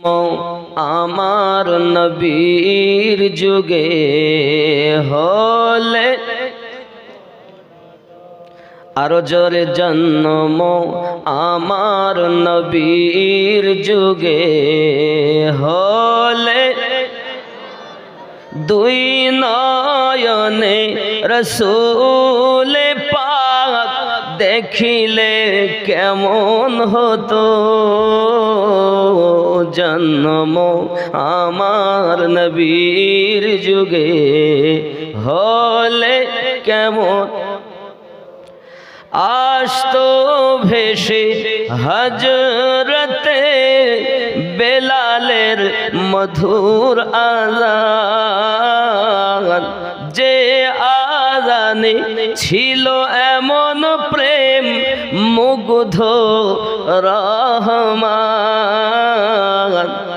আমার নবীর যুগে হলে আরও জোরে জন্ম আমার নবীর যুগে হলে দুই নয়নে রসুল পাক দেখিলে কেমন হতো? জন্ম আমার নবীর যুগে হলে কেমন? আসতো ভেসে হজরতে বেলালের মধুর আজান। যে আজানে ছিল এমন প্রেম, মুগ্ধ রহমান।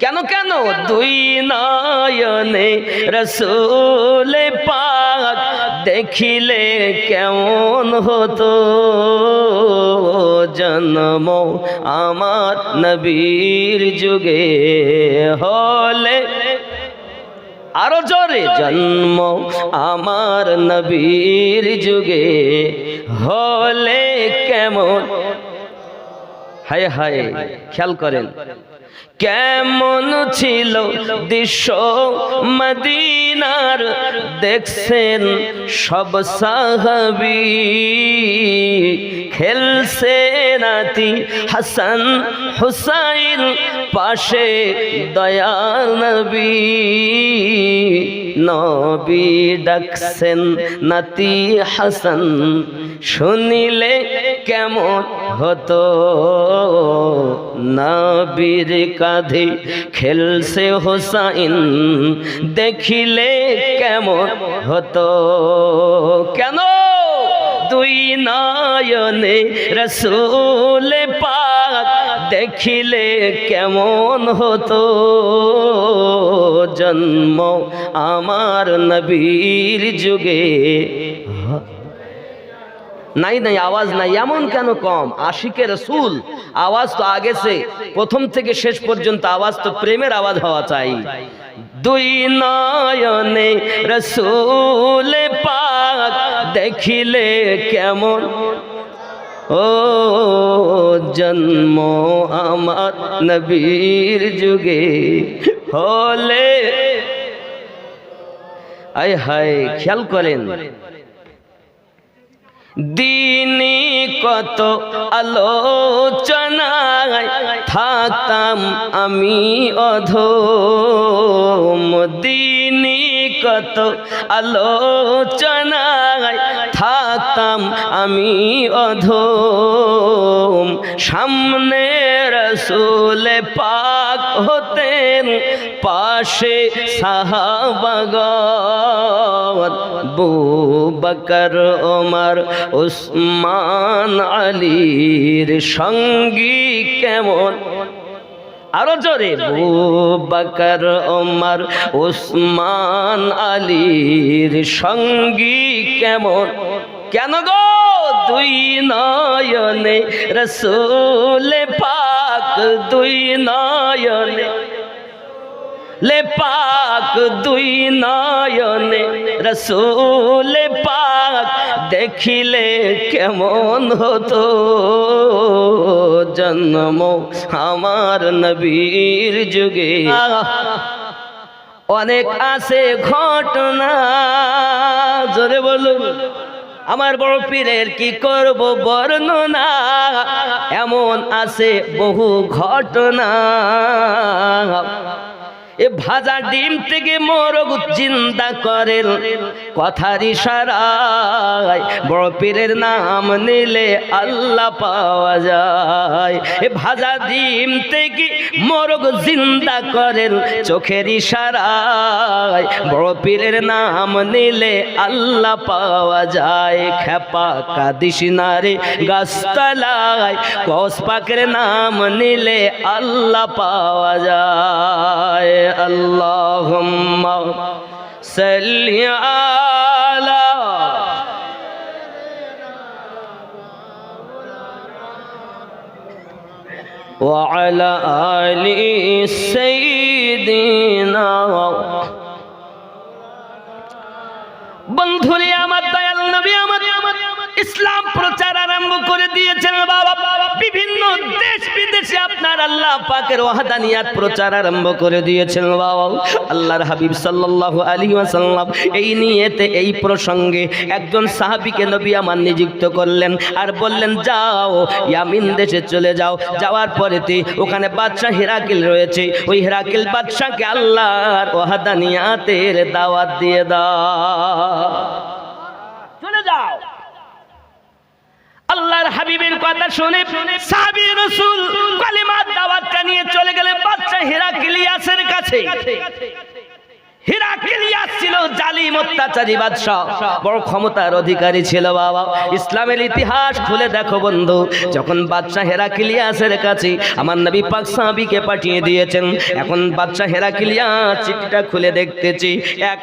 কেন কেন? দুই নয়নে রসুল পাক দেখিলে কেমন হতো? জন্ম আমার নবীর যুগে হলে আরও জোরে, জন্ম আমার নবীর যুগে হলে কেমন? হায় হায়, খেয়াল করেন। কেমন ছিল দৃশ্য মদিনার? দেখছেন সব সাহাবি। খেলছে নাতি হাসান হুসাইন, পাশে দয়াল নবী। নবী ডাকছেন নাতি হাসান, শুনিলে কেমন হতো? নবীর কাঁধে খেলছে হোসাইন, দেখিলে কেমন হতো? কেন? দুই নয়নে রসুল পাক দেখিলে কেমন হতো? জন্ম আমার নবীর যুগে নাই নাই, আওয়াজ নাই, এমন কেন কম? আশিকে রসুল, আওয়াজ তো আগেছে প্রথম থেকে শেষ পর্যন্ত আওয়াজ তো প্রেমের আওয়াজ হওয়া চাই। দুই নয়নে রসুল পাক দেখিলে কেমন? ও জন্ম আমার নবীর যুগে হলে। আয় হায়, খেয়াল করেন। দিনে কত আলোচনায় থাকতাম আমি অধম। দিনে কত আলোচনায় থাকতাম আমি অধম। সামনে রসুলে পাক হতেন পাশে সাহাবাগত বু বকর ওমর, উসমান আলীর সঙ্গী কেমন? আরও জোরে বকর ওমর, উসমান আলীর সঙ্গী কেমন? কেন গো দুই নয়নে রসুল পাক দুই নয়নে লে পাক দুই নয়নে, রসুল পাক দেখিলে কেমন হতো? জন্ম আমার নবীর যুগে। অনেক আছে ঘটনা, জোরে বলুন। আমার বড় পীরের কি করব বর্ণনা? এমন আছে বহু ঘটনা। এ ভাজা ডিম থেকে মোরগ চিন্তা করেন কথার ইশারায় বড় পীরের নাম নিলে আল্লাহ পাওয়া যায়। এ ভাজা ডিম থেকে মোরগ চিন্তা করেন চোখের ইশারায় বড় পীরের নাম নিলে আল্লাহ পাওয়া যায়। খেপা কাদিস নারে গাছতলায় কস পাকের নাম নিলে আল্লাহ পাওয়া যায়। আল্লাহ সাল্লি আলা وعلى آل سيدنا বন্ধুরে আমার দয়াল নবী আমার ইসলাম প্রচার আরম্ভ করে দিয়েছেন বাবা বিভিন্ন দেশ বিদেশে আল্লাহ পাকের ওয়াহাদানিয়াত প্রচার আরম্ভ করে দিয়েছেন, বাবা। আল্লাহর হাবিব সাল্লাল্লাহু আলাইহি ওয়াসাল্লাম এই নিয়েতে, এই প্রসঙ্গে একজন সাহাবীকে নবী আমার নিযুক্ত করলেন আর বললেন, যাও, ইয়ামিন দেশে চলে যাও। যাওয়ার পরেতে ওখানে বাদশাহ হিরাকিল রয়েছে। ওই হিরাকিল বাদশাহকে আল্লাহর ওয়াহাদানিয়াতের দাওয়াত দিয়ে দাও। চলে যাও। আল্লাহর হাবিবের কথা শুনে সাহাবি রাসূল কালিমার দাওয়াতটা নিয়ে চলে গেলেন বাদশা হিরাকিলিয়াসের কাছে। ছিল বড় ক্ষমতার অধিকারী ছিল বাবা। ইসলামের ইতিহাস খুলে দেখো বন্ধু, যখন কাছে আমার নবী পাক পাঠিয়ে দিয়েছেন, এখন খুলে দেখতেছি, এক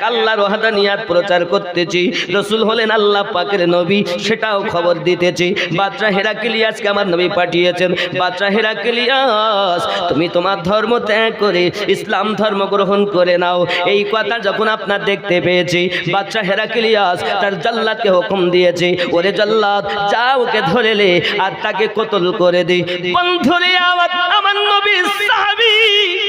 প্রচার করতেছি, রসুল হলেন আল্লাহ পাকের নবী, সেটাও খবর দিতেছি। বাদশাহ হেরাকিলিয়াসকে আমার নবী পাঠিয়েছেন, বাদশাহ হেরাকিলিয়াস তুমি তোমার ধর্ম ত্যাগ করে ইসলাম ধর্ম গ্রহণ করে নাও, এই কথা যখন আপনার দেখতে পেয়েছি, বাচ্চা হেরাকিলিয়াস, তার জল্লাদকে হুকুম দিয়েছে, ওরে জল্লাদ যা ওকে ধরে লে আর তাকে কতল করে দি। বন্ধুরে, আমার নবী সাহাবী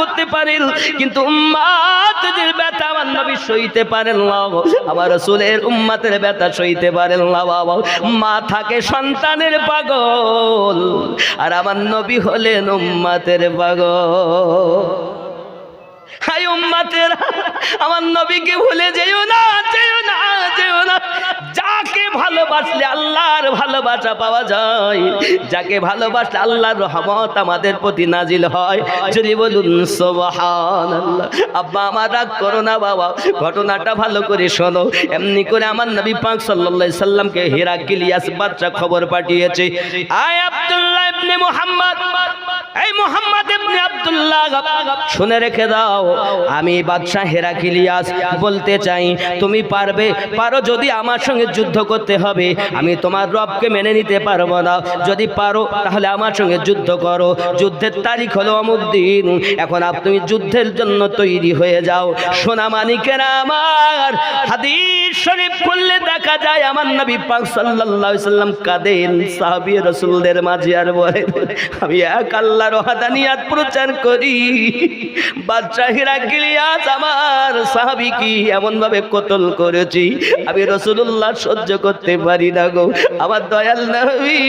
করতে পারেন, কিন্তু উম্মাতের ব্যথা আমার নবী সইতে পারেন না আমার রাসূলের উম্মাতের ব্যথা সইতে পারেন না বাবা। মা থাকে সন্তানের পাগল, আর আমার নবী হলেন উম্মাতের পাগল। হাই উম্মাতের, আমার নবীকে ভুলে যেও না। ভালোবাসলে আল্লাহর ভালোবাসা পাওয়া যায়। যাকে ভালোবাসলে আল্লাহর রহমত আমাদের প্রতি নাজিল হয়। যদি বলুন, সুবহানাল্লাহ। আব্বা, আমার রাগ করো না বাবা। ঘটনাটা ভালো করে শোনো। এমনি করে আমার নবী পাক আলাইহি সাল্লামকে হেরাকিলিয়াস বাচ্চা খবর পাঠিয়েছে। আয় আব্দুল্লাহ ইবনে মুহাম্মদ। এই মোহাম্মদ ইবনে আব্দুল্লাহ, শুনে রেখে দাও। আমি বাদশাহ হেরাকিলিয়াস বলতে চাই, তুমি পারবে? পারো যদি আমার সঙ্গে যুদ্ধ করতে হবে। আমি তোমার রবকে মেনে নিতে পারব না। যদি পারো, তাহলে আমার সঙ্গে যুদ্ধ করো। যুদ্ধের তারিখ হলো অমুক দিন। এখন আপনি যুদ্ধের জন্য তৈরি হয়ে যাও। সোনা মানিকেরা আমার। হাদিস শরীফ খুললে দেখা যায়, আমার নবী পাক সাল্লাল্লাহু সাল্লাম কাঁদেন। সাহাবী রাসূলদের মাঝে আর বলেন আমি এক আল্লাহর ওয়াহদানিয়াত প্রচার করি। বাদশাহ হিরাকিলিয়াস আমার, সাহাবী কি এমন ভাবে কতল করেছি? আমি রাসূলুল্লাহ সহ্য করতে পারি না গো, আমার দয়াল নবী।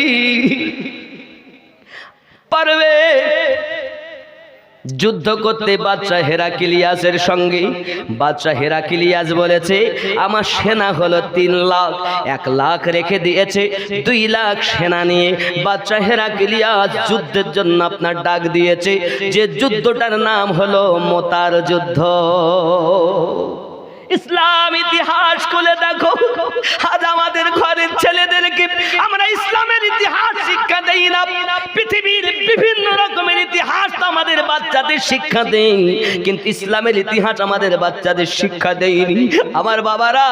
পারবে? যুদ্ধ করতে বাদশাহ হেরাকিলিয়াসের সঙ্গে। বাদশাহ হেরাকিলিয়াস বলেছে, আমার সেনা হলো তিন লাখ। এক লাখ রেখে দিয়েছে, দুই লাখ সেনা নিয়ে। বাদশাহ হেরাকিলিয়াস যুদ্ধের জন্য আপনার ডাক দিয়েছে, যে যুদ্ধটার নাম হলো মোতার যুদ্ধ। ইসলাম ইতিহাস খুলে দেখো। আজ আমাদের ঘরের ছেলেদেরকে আমরা ইসলামের ইতিহাস শিক্ষা দেই না। পৃথিবীর বিভিন্ন রকমের ইতিহাস বাচ্চাদের শিক্ষা দেই, কিন্তু ইসলামের ইতিহাস আমাদের বাচ্চাদের শিক্ষা দেয়নি। আমার বাবারা,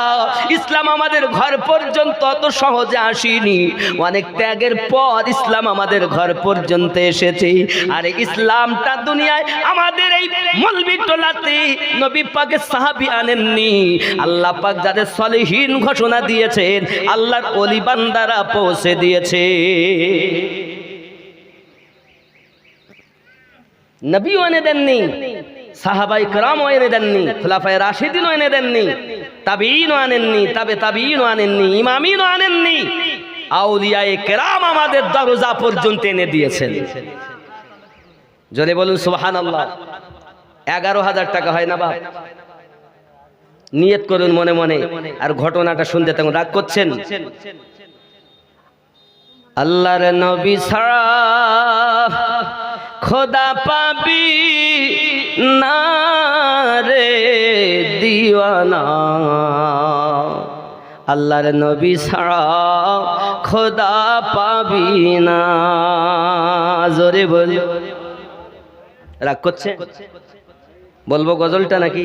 ইসলাম আমাদের ঘর পর্যন্ত অত সহজে আসেনি। অনেক ত্যাগের পর ইসলাম আমাদের ঘর পর্যন্ত এসেছে। আর ইসলামটা দুনিয়ায় আমাদের এই মলবি টোলাতে নবী পাকের সাহাবি আনেননি। আল্লাহ পাক যাদের সলিহীন ঘোষণা দিয়েছেন, আল্লাহর অলি বান্দারা পৌঁছে দিয়েছে। নবীও এনে দেননি, সাহাবাই ক্রামও এনে দেননি, খোলাফায় রাশিদিনও এনে দেননি তাবিনও আনেননি, তবে তাবিনও আনেননি, ইমামিনও আনেননি। আউলিয়ায়ে কেরাম আমাদের দরজা পর্যন্ত এনে দিয়েছেন। জোরে বলুন সুবাহান আল্লাহ এগারো হাজার টাকা হয় না বাপ? নিয়ত করুন মনে মনে, আর ঘটনাটা শুনতে তখন রাগ করছেন? আল্লাহর নবী ছাড়া খোদা পাবি না রে দিওয়ানা। আল্লাহর নবী ছাড়া খোদা পাবি না। জোরে বল। রাগ করছে? বলব গজলটা নাকি?